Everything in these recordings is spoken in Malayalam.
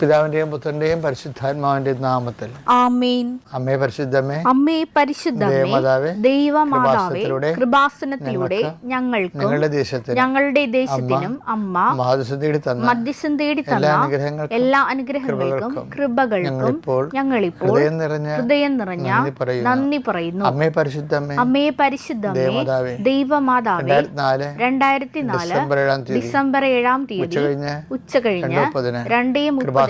പിതാവിന്റെയും പുത്രന്റെയും പരിശുദ്ധാത്മാവിന്റെയും നാമത്തിൽ. ആമേൻ. അമ്മേ പരിശുദ്ധമേ അമ്മേ പരിശുദ്ധമേ ദൈവമാതാവേ കൃപാസനത്തിലൂടെ ഞങ്ങൾക്ക് ഞങ്ങളുടെ ദേശത്തിന് ഞങ്ങളുടെ ദേശത്തിനും അമ്മ മഹാദിസം തേടി തന്ന മധ്യസ്ഥം തേടി തന്ന എല്ലാ അനുഗ്രഹങ്ങൾക്കും എല്ലാ അനുഗ്രഹങ്ങൾക്കും കൃപകൾക്കും ഞങ്ങളിപ്പോൾ ഹൃദയം നിറഞ്ഞ ഹൃദയം നിറഞ്ഞ നന്ദി പറയുന്നു. അമ്മേ പരിശുദ്ധമേ അമ്മേ പരിശുദ്ധമേ ദൈവമാതാവേ രണ്ടായിരത്തി നാല് ഡിസംബർ ഏഴാം തീയതി ഉച്ച കഴിഞ്ഞ് രണ്ടേ മുപ്പതിന്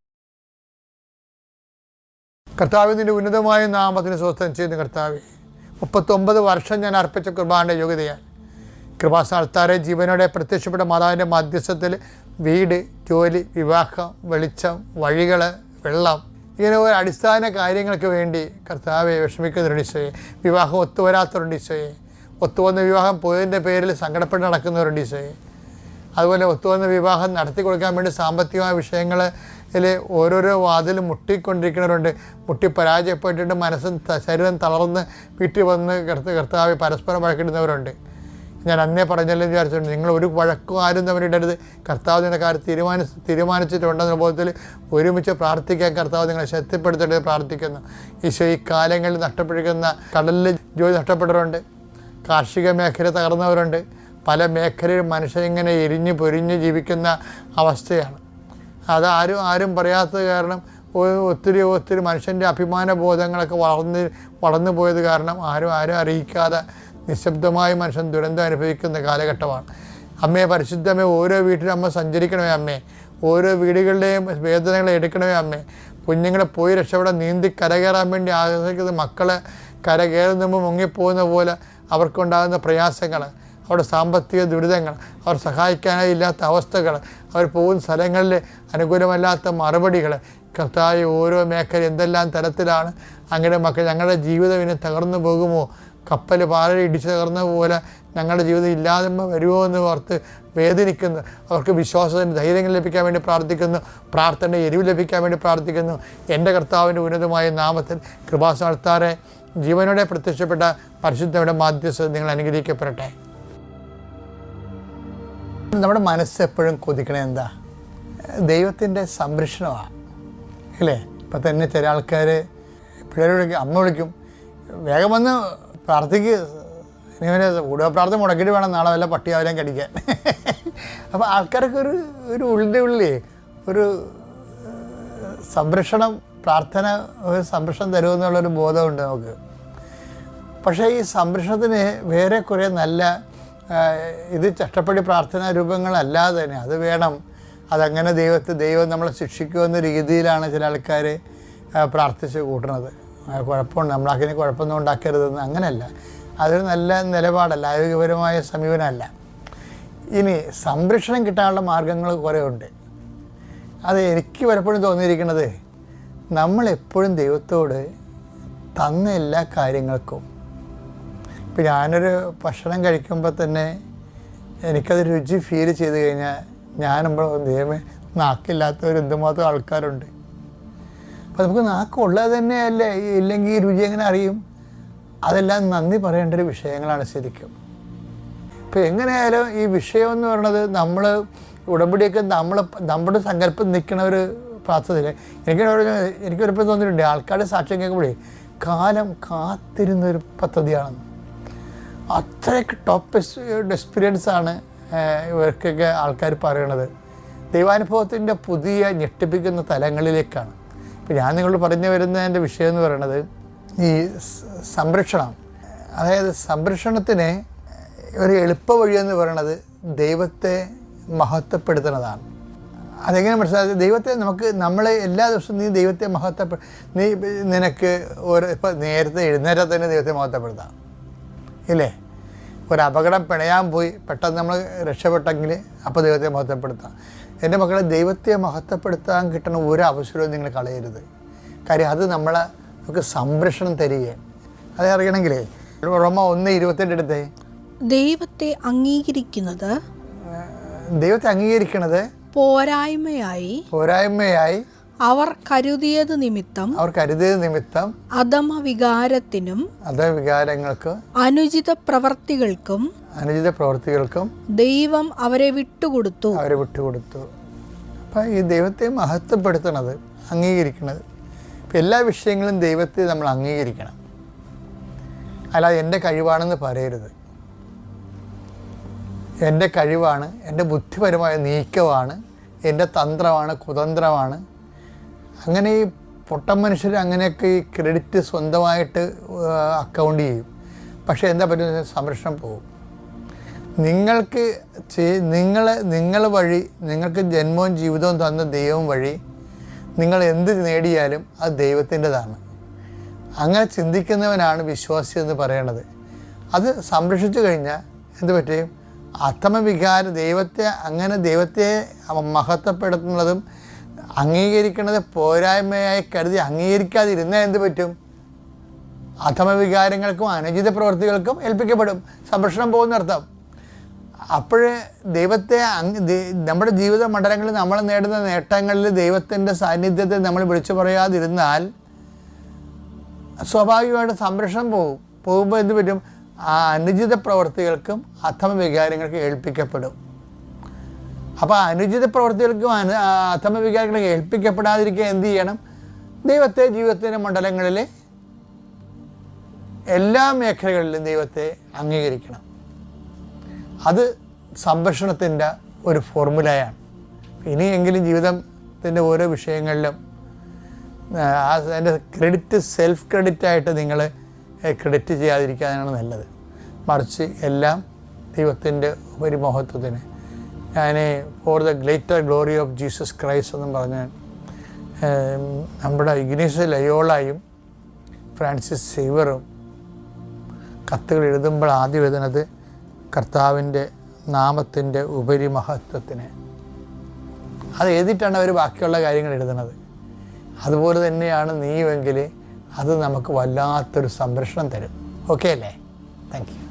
കർത്താവിന്റെ ഉന്നതമായ നാമത്തിന് സ്വസ്ഥം ചെയ്യുന്ന കർത്താവ്. മുപ്പത്തൊമ്പത് വർഷം ഞാൻ അർപ്പിച്ച കുർബാനയുടെ യോഗ്യതയാണ് കൃപാസ്ഥാനത്താരെ ജീവനോടെ പ്രത്യക്ഷപ്പെട്ട മാതാവിന്റെ മധ്യസ്ഥത്തിൽ വീട് ജോലി വിവാഹം വെളിച്ചം വഴികൾ വെള്ളം ഇങ്ങനെ ഒരു അടിസ്ഥാന കാര്യങ്ങൾക്ക് വേണ്ടി കർത്താവെ വിഷമിക്കുന്നവരുണ്ട് ഈശോയെ വിവാഹം ഒത്തുവരാത്തവരുണ്ട് ഈശോയെ ഒത്തുവന്ന വിവാഹം പോയതിന്റെ പേരിൽ സങ്കടപ്പെട്ട് നടക്കുന്നവരുണ്ട് ഈശോയെ അതുപോലെ ഒത്തുവന്ന വിവാഹം നടത്തി കൊടുക്കാൻ വേണ്ടി സാമ്പത്തികമായ വിഷയങ്ങളിൽ ഓരോരോ വാതിൽ മുട്ടിക്കൊണ്ടിരിക്കുന്നവരുണ്ട്. മുട്ടി പരാജയപ്പെട്ടിട്ട് മനസ്സും ശരീരം തളർന്ന് വീട്ടിൽ വന്ന് കർത്ത കർത്താവ് പരസ്പരം വഴക്കിടുന്നവരുണ്ട്. ഞാൻ അന്നേ പറഞ്ഞല്ലോ വിചാരിച്ചിട്ടുണ്ട്. നിങ്ങൾ ഒരു വഴക്കും ആരും തമ്മിലിടരുത് കർത്താവ് നിങ്ങളുടെ കാര്യം തീരുമാനി തീരുമാനിച്ചിട്ടുണ്ടെന്ന ബോധത്തിൽ ഒരുമിച്ച് പ്രാർത്ഥിക്കാൻ കർത്താവ് നിങ്ങളെ ശക്തിപ്പെടുത്തേണ്ടത് പ്രാർത്ഥിക്കുന്നു. ഈശോ ഈ കാലങ്ങളിൽ നഷ്ടപ്പെട്ടിരിക്കുന്ന കടലിൽ ജോലി നഷ്ടപ്പെട്ടവരുണ്ട്. കാർഷിക മേഖല തകർന്നവരുണ്ട്. പല മേഖലയിൽ മനുഷ്യരിങ്ങനെ എരിഞ്ഞ് പൊരിഞ്ഞ് ജീവിക്കുന്ന അവസ്ഥയാണ്. അത് ആരും ആരും പറയാത്തത് കാരണം ഒത്തിരി ഒത്തിരി മനുഷ്യന്റെ അഭിമാന ബോധങ്ങളൊക്കെ വളർന്ന് വളർന്നു പോയത് കാരണം ആരും ആരും അറിയിക്കാതെ നിശബ്ദമായി മനുഷ്യൻ ദുരന്തം അനുഭവിക്കുന്ന കാലഘട്ടമാണ്. അമ്മയെ പരിശുദ്ധമേ ഓരോ വീട്ടിലും അമ്മ സഞ്ചരിക്കണമേ അമ്മേ. ഓരോ വീടുകളുടെയും വേദനകൾ എടുക്കണമേ അമ്മേ. കുഞ്ഞുങ്ങളെ പോയി രക്ഷപ്പെടാൻ നീന്തി കരകയറാൻ വേണ്ടി ആഗ്രഹിക്കുന്ന മക്കളെ കരകയറുന്ന മുമ്പ് മുങ്ങിപ്പോകുന്ന പോലെ അവർക്കുണ്ടാകുന്ന പ്രയാസങ്ങൾ അവരുടെ സാമ്പത്തിക ദുരിതങ്ങൾ അവർ സഹായിക്കാനായി ഇല്ലാത്ത അവസ്ഥകൾ അവർ പോകുന്ന സ്ഥലങ്ങളിൽ അനുകൂലമല്ലാത്ത മറുപടികൾ. കർത്താവ് ഓരോ മേഖല എന്തെല്ലാം തരത്തിലാണ് അങ്ങനെ മക്കൾ ഞങ്ങളുടെ ജീവിതം ഇനി തകർന്നു പോകുമോ? കപ്പൽ പാറ ഇടിച്ചു തകർന്ന പോലെ ഞങ്ങളുടെ ജീവിതം ഇല്ലാതെ വരുമോ എന്ന് ഓർത്ത് വേദനിക്കുന്നു. അവർക്ക് വിശ്വാസത്തിന് ധൈര്യങ്ങൾ ലഭിക്കാൻ വേണ്ടി പ്രാർത്ഥിക്കുന്നു. പ്രാർത്ഥന എരിവ് ലഭിക്കാൻ വേണ്ടി പ്രാർത്ഥിക്കുന്നു. എന്റെ കർത്താവിന്റെ ഉന്നതമായ നാമത്തിൽ കൃപാസ നടത്താറെ ജീവനോടെ പ്രത്യക്ഷപ്പെട്ട പരിശുദ്ധയുടെ മാധ്യസ്ഥ നിങ്ങൾ അനുഗ്രഹിക്കപ്പെടട്ടെ. നമ്മുടെ മനസ്സ് എപ്പോഴും കൊതിക്കണേ എന്താ? ദൈവത്തിന്റെ സംരക്ഷണമാണ്. അല്ലേ? ഇപ്പം തന്നെ ചില ആൾക്കാർ പിള്ളേർ വിളിക്കും അമ്മ വിളിക്കും വേഗം വന്ന് പ്രാർത്ഥിക്ക്. ഇനിവരെ കൂടെ പ്രാർത്ഥന മുടക്കിയിട്ട് വേണം നാളെ വല്ല പട്ടി പട്ടിയാവലും കടിക്കാൻ അപ്പോൾ ആൾക്കാർക്ക് ഒരു ഒരു ഉള്ളിന്റെ ഉള്ളിൽ ഒരു സംരക്ഷണം പ്രാർത്ഥന ഒരു സംരക്ഷണം തരുമെന്നുള്ളൊരു ബോധമുണ്ട് നമുക്ക്. പക്ഷേ ഈ സംരക്ഷണത്തിന് വേറെ കുറേ നല്ല ഇത് ചട്ടപ്പടി പ്രാർത്ഥനാ രൂപങ്ങളല്ലാതെ തന്നെ. അത് വേണം. അതങ്ങനെ ദൈവത്തെ ദൈവം നമ്മളെ ശിക്ഷിക്കുമെന്ന രീതിയിലാണ് ചില ആൾക്കാർ പ്രാർത്ഥിച്ച് കൂട്ടുന്നത്. ആ, കുഴപ്പമുണ്ട്. നമ്മളങ്ങനെ കുഴപ്പമൊന്നും ഉണ്ടാക്കരുതെന്ന് അങ്ങനെയല്ല. അതൊരു നല്ല നിലപാടല്ല. ആരോഗ്യപരമായ സമീപനമല്ല. ഇനി സംരക്ഷണം കിട്ടാനുള്ള മാർഗങ്ങൾ കുറേ ഉണ്ട് അത് എനിക്ക് പലപ്പോഴും തോന്നിയിരിക്കുന്നത് നമ്മളെപ്പോഴും ദൈവത്തോട് തന്ന എല്ലാ കാര്യങ്ങൾക്കും ഇപ്പം ഞാനൊരു ഭക്ഷണം കഴിക്കുമ്പോൾ തന്നെ എനിക്കത് രുചി ഫീൽ ചെയ്ത് കഴിഞ്ഞാൽ ഞാനുമ്പോൾ ദൈവമേ നാക്കില്ലാത്തവർ എന്തുമാത്രം ആൾക്കാരുണ്ട്. അപ്പം നമുക്ക് നാക്കുള്ളത് തന്നെയല്ലേ? ഇല്ലെങ്കിൽ ഈ രുചി എങ്ങനെ അറിയും? അതെല്ലാം നന്ദി പറയേണ്ട ഒരു വിഷയങ്ങളാണ് ശരിക്കും. ഇപ്പം എങ്ങനെയായാലും ഈ വിഷയം എന്ന് പറയുന്നത് നമ്മൾ ഉടമ്പടിയൊക്കെ നമ്മൾ നമ്മുടെ സങ്കല്പം നിൽക്കണ ഒരു പ്രാർത്ഥനയിൽ എനിക്ക് എനിക്കൊരിപ്പം തോന്നിയിട്ടുണ്ട് ആൾക്കാരുടെ സാക്ഷ്യം കേൾക്കുമ്പോഴേ കാലം കാത്തിരുന്നൊരു പദ്ധതിയാണെന്ന്. അത്രയ്ക്ക് ടോപ്പ് എക്സ്പീരിയൻസ് ആണ് ഇവർക്കൊക്കെ ആൾക്കാർ പറയണത്. ദൈവാനുഭവത്തിന്റെ പുതിയ ഞെട്ടിപ്പിക്കുന്ന തലങ്ങളിലേക്കാണ്. ഇപ്പം ഞാൻ നിങ്ങളോട് പറഞ്ഞു വരുന്നതിന്റെ വിഷയം എന്ന് പറയുന്നത് ഈ സംരക്ഷണം. അതായത് സംരക്ഷണത്തിന് ഒരു എളുപ്പ വഴി എന്ന് പറയുന്നത് ദൈവത്തെ മഹത്വപ്പെടുത്തുന്നതാണ്. അതെങ്ങനെ മനസ്സിലാക്കി ദൈവത്തെ നമുക്ക് നമ്മൾ എല്ലാ ദിവസവും നീ ദൈവത്തെ മഹത്വപ്പെ നീ നിനക്ക് ഒരു ഇപ്പം നേരത്തെ എഴുന്നേറ്റാൽ തന്നെ ദൈവത്തെ മഹത്വപ്പെടുത്താം. ഇല്ലേ? ഒരു അപകടം പിണയാൻ പോയി. പെട്ടെന്ന് നമ്മൾ രക്ഷപ്പെട്ടെങ്കിൽ അപ്പോൾ ദൈവത്തെ മഹത്വപ്പെടുത്താം. എന്റെ മക്കളെ ദൈവത്തെ മഹത്വപ്പെടുത്താൻ കിട്ടുന്ന ഒരു അവസരവും നിങ്ങൾ കളയരുത്. കാര്യം അത് നമ്മളെ നമുക്ക് സംരക്ഷണം തരികയാണ്. അത് അറിയണമെങ്കിലേ റോമ ഒന്ന് ഇരുപത്തെട്ട് എടുത്തേ. ദൈവത്തെ അംഗീകരിക്കുന്നത് ദൈവത്തെ അംഗീകരിക്കണത് പോരായ്മയായി പോരായ്മയായി അവർ കരുതിയത് നിമിത്തം അവർ കരുതിയത് നിമിത്തം അധമ വികാരത്തിനും അധവികാരങ്ങൾക്ക് വികാരങ്ങൾക്ക് അനുചിത പ്രവർത്തികൾക്കും അനുചിത പ്രവർത്തികൾക്കും ദൈവം അവരെ വിട്ടുകൊടുത്തു. അവരെ വിട്ടുകൊടുത്തു. അപ്പം ഈ ദൈവത്തെ മഹത്വപ്പെടുത്തണത് അംഗീകരിക്കണത്. ഇപ്പം എല്ലാ വിഷയങ്ങളും ദൈവത്തെ നമ്മൾ അംഗീകരിക്കണം. അല്ലാതെ എന്റെ കഴിവാണെന്ന് പറയരുത്. എന്റെ കഴിവാണ് എന്റെ ബുദ്ധിപരമായ നീക്കമാണ് എന്റെ തന്ത്രമാണ് കുതന്ത്രമാണ് അങ്ങനെ ഈ പൊട്ടൻ മനുഷ്യർ അങ്ങനെയൊക്കെ ഈ ക്രെഡിറ്റ് സ്വന്തമായിട്ട് അക്കൗണ്ട് ചെയ്യും. പക്ഷേ എന്താ പറ്റുന്നത്? സംരക്ഷണം പോകും. നിങ്ങൾക്ക് നിങ്ങൾ നിങ്ങൾ വഴി നിങ്ങൾക്ക് ജന്മവും ജീവിതവും തന്ന ദൈവം വഴി നിങ്ങൾ എന്ത് നേടിയാലും അത് ദൈവത്തിന്റെതാണ്. അങ്ങനെ ചിന്തിക്കുന്നവനാണ് വിശ്വാസി എന്ന് പറയണത് അത് സംരക്ഷിച്ചു കഴിഞ്ഞാൽ എന്ത് പറ്റും? അത്തമവികാര ദൈവത്തെ അങ്ങനെ ദൈവത്തെ മഹത്വപ്പെടുത്തുന്നതും അംഗീകരിക്കുന്നത് പോരായ്മയായി കരുതി അംഗീകരിക്കാതിരുന്നാൽ എന്ത് പറ്റും? അധമവികാരങ്ങൾക്കും അനുചിത പ്രവൃത്തികൾക്കും ഏൽപ്പിക്കപ്പെടും. സംരക്ഷണം പോകുന്നർത്ഥം. അപ്പോഴേ ദൈവത്തെ നമ്മുടെ ജീവിത മണ്ഡലങ്ങളിൽ നമ്മൾ നേടുന്ന നേട്ടങ്ങളിൽ ദൈവത്തിന്റെ സാന്നിധ്യത്തെ നമ്മൾ വിളിച്ചു പറയാതിരുന്നാൽ സ്വാഭാവികമായിട്ട് സംരക്ഷണം പോകും. പോകുമ്പോൾ എന്ത് പറ്റും? ആ അനുചിത പ്രവൃത്തികൾക്കും അധമ വികാരങ്ങൾക്കും ഏൽപ്പിക്കപ്പെടും. അപ്പോൾ അനുചിത പ്രവൃത്തികൾക്കും അനു ആ അധമ വികാരങ്ങളെ ഏൽപ്പിക്കപ്പെടാതിരിക്കുക എന്ത് ചെയ്യണം? ദൈവത്തെ ജീവിതത്തിന്റെ മണ്ഡലങ്ങളിൽ എല്ലാ മേഖലകളിലും ദൈവത്തെ അംഗീകരിക്കണം. അത് സംരക്ഷണത്തിന്റെ ഒരു ഫോർമുലയാണ്. ഇനിയെങ്കിലും ജീവിതം ജീവിതത്തിന്റെ ഓരോ വിഷയങ്ങളിലും അതിന്റെ ക്രെഡിറ്റ് സെൽഫ് ക്രെഡിറ്റ് ആയിട്ട് നിങ്ങൾ ക്രെഡിറ്റ് ചെയ്യാതിരിക്കാനാണ് നല്ലത്. മറിച്ച് എല്ലാം ദൈവത്തിന്റെ ഒരു മഹത്വത്തിന് ഞാൻ for the greater glory of Jesus Christ എന്നും പറഞ്ഞ് നമ്മുടെ ഇഗ്നീസ് ലയോളായും ഫ്രാൻസിസ് സേവറും കത്തുകൾ എഴുതുമ്പോൾ ആദ്യം എഴുതുന്നത് കർത്താവിന്റെ നാമത്തിന്റെ ഉപരിമഹത്വത്തിന്. അത് എഴുതിയിട്ടാണ് അവർ ബാക്കിയുള്ള കാര്യങ്ങൾ എഴുതുന്നത്. അതുപോലെ തന്നെയാണ് നീയുമെങ്കിൽ അത് നമുക്ക് വല്ലാത്തൊരു സംരക്ഷണം തരും. ഓക്കെ അല്ലേ? Thank you